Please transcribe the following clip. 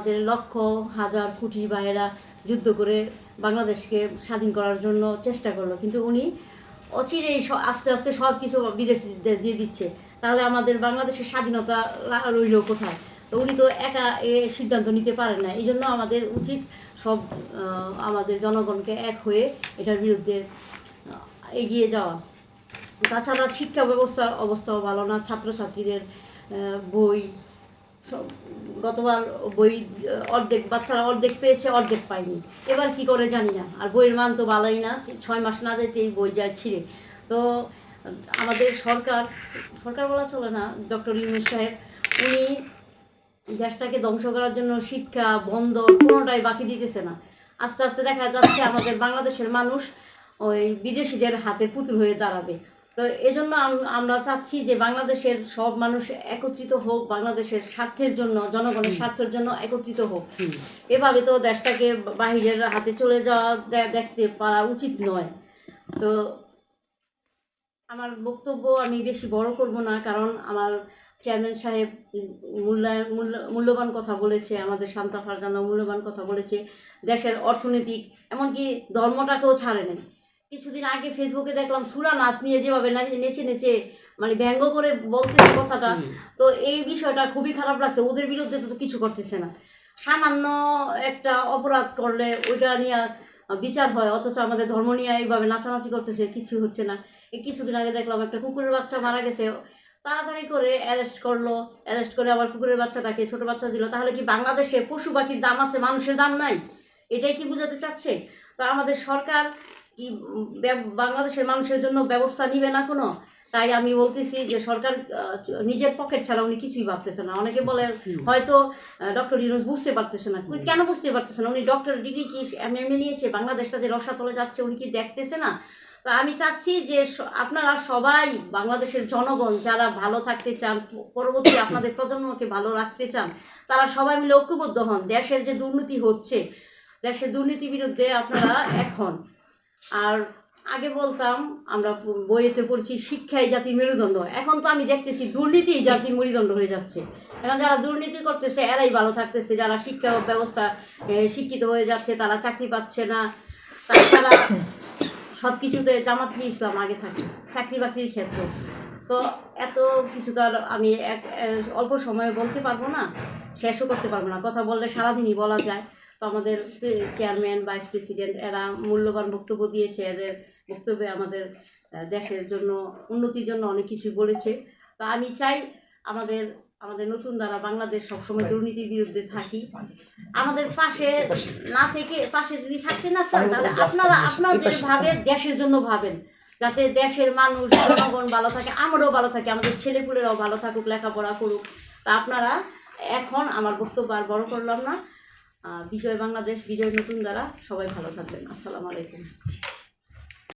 আমাদের লক্ষ, হাজার কোটি ভাইয়েরা যুদ্ধ করে বাংলাদেশকে স্বাধীন করার জন্য চেষ্টা করল। কিন্তু উনি অচিরেই আস্তে আস্তে সব কিছু বিদেশিদের দিয়ে দিচ্ছে। তাহলে আমাদের বাংলাদেশের স্বাধীনতা রইল কোথায়? তো উনি তো একা এ সিদ্ধান্ত নিতে পারেন না। এই জন্য আমাদের উচিত সব আমাদের জনগণকে এক হয়ে এটার বিরুদ্ধে এগিয়ে যাওয়া। তাছাড়া শিক্ষা ব্যবস্থার অবস্থাও ভালো না। ছাত্রছাত্রীদের বই সব, গতবার বই অর্ধেক, বাচ্চারা অর্ধেক পেয়েছে, অর্ধেক পায়নি। এবার কি করে জানি না। আর বইয়ের মান তো ভালোই না, ছয় মাস না যেতেই বই যায় ছিঁড়ে। তো আমাদের সরকার সরকার বলা চলে না, ডক্টর ইউনুস সাহেব, উনি দেশটাকে ধ্বংস করার জন্য শিক্ষা, বন্ধ, কোনোটাই বাকি দিতেছে না। আস্তে আস্তে দেখা যাচ্ছে আমাদের বাংলাদেশের মানুষ ওই বিদেশিদের হাতে পুতুল হয়ে দাঁড়াবে। তো এজন্য আম- আমরা চাচ্ছি যে বাংলাদেশের সব মানুষ একত্রিত হোক বাংলাদেশের স্বার্থের জন্য জনগণের স্বার্থের জন্য একত্রিত হোক। এভাবে তো দেশটাকে বাহিরের হাতে চলে যাওয়া দেখতে পারা উচিত নয়। তো আমার বক্তব্য আমি বেশি বড় করব না কারণ আমার চেয়ারম্যান সাহেব মূল্যায়ন মূল্য মূল্যবান কথা বলেছে আমাদের শান্তা ফারজানা মূল্যবান কথা বলেছে। দেশের অর্থনৈতিক এমনকি ধর্মটাকেও ছাড়ে নেই। কিছুদিন আগে ফেসবুকে দেখলাম সুরা নাচ নিয়ে যেভাবে নেচে নেচে মানে ব্যঙ্গ করে বলতেছে কথাটা। তো এই বিষয়টা খুবই খারাপ লাগছে। ওদের বিরুদ্ধে তো কিছু করতেছে না। সামান্য একটা অপরাধ করলে ওইটা নিয়ে বিচার হয় অথচ আমাদের ধর্ম নিয়ে এইভাবে নাচানাচি করতেছে কিছু হচ্ছে না। এই কিছুদিন আগে দেখলাম একটা কুকুরের বাচ্চা মারা গেছে। তাড়াতাড়ি করে অ্যারেস্ট করল। অ্যারেস্ট করে আবার কুকুরের বাচ্চাটাকে ছোট বাচ্চা দিল। তাহলে কি বাংলাদেশে পশু পাখির দাম আছে মানুষের দাম নাই? এটাই কি বোঝাতে চাচ্ছে? তা আমাদের সরকার কি বাংলাদেশের মানুষের জন্য ব্যবস্থা নিবে না কোনো? তাই আমি বলতেছি যে সরকার নিজের পকেট ছাড়া উনি কিছুই ভাবতেছে না। অনেকে বলে হয়তো ডক্টর ইউনুস বুঝতে পারতেছে না। উনি কেন বুঝতে পারতেছে না? উনি ডক্টর ডিগ্রি কি এমনি নিয়েছে? বাংলাদেশটা যে রসাতলে যাচ্ছে উনি কি দেখতেছে না? তো আমি চাচ্ছি যে আপনারা সবাই বাংলাদেশের জনগণ যারা ভালো থাকতে চান পরবর্তী আপনাদের প্রজন্মকে ভালো রাখতে চান তারা সবাই মিলে ঐক্যবদ্ধ হন। দেশের যে দুর্নীতি হচ্ছে দেশের দুর্নীতির বিরুদ্ধে আপনারা এখন আর আগে বলতাম, আমরা বইয়েতে পড়ছি শিক্ষাই জাতির মেরুদণ্ড। এখন তো আমি দেখতেছি দুর্নীতি জাতির মেরুদণ্ড হয়ে যাচ্ছে। এখন যারা দুর্নীতি করতেছে, এরাই ভালো থাকতেছে। যারা শিক্ষা ব্যবস্থা শিক্ষিত হয়ে যাচ্ছে, তারা চাকরি পাচ্ছে না। তাছাড়া সব কিছুতে জামাতি ইসলাম আগে থাকে, চাকরি বাকরির ক্ষেত্রে। তো এত কিছু তো আর আমি এক অল্প সময়ে বলতে পারব না, শেষও করতে পারব না। কথা বললে সারাদিনই বলা যায়। তো আমাদের চেয়ারম্যান ভাইস প্রেসিডেন্ট এরা মূল্যবান বক্তব্য দিয়েছে। এদের বক্তব্যে আমাদের দেশের জন্য, উন্নতির জন্য অনেক কিছু বলেছে। তো আমি চাই আমাদের আমাদের নতুন দ্বারা বাংলাদেশ সবসময় দুর্নীতির বিরুদ্ধে থাকি। আমাদের পাশে না থেকে, পাশে যদি থাকতে না চান তাহলে আপনারা আপনাদের ভাবে দেশের জন্য ভাবেন। যাতে দেশের মানুষ, জনগণ ভালো থাকে, আমরাও ভালো থাকি, আমাদের ছেলেপুলেরাও ভালো থাকুক, লেখাপড়া করুক। তা আপনারা এখন আমার বক্তব্য আর বড় করলাম না। বিজয় বাংলাদেশ বিজয় নতুন দ্বারা সবাই ভালো থাকবেন। আসসালামু আলাইকুম।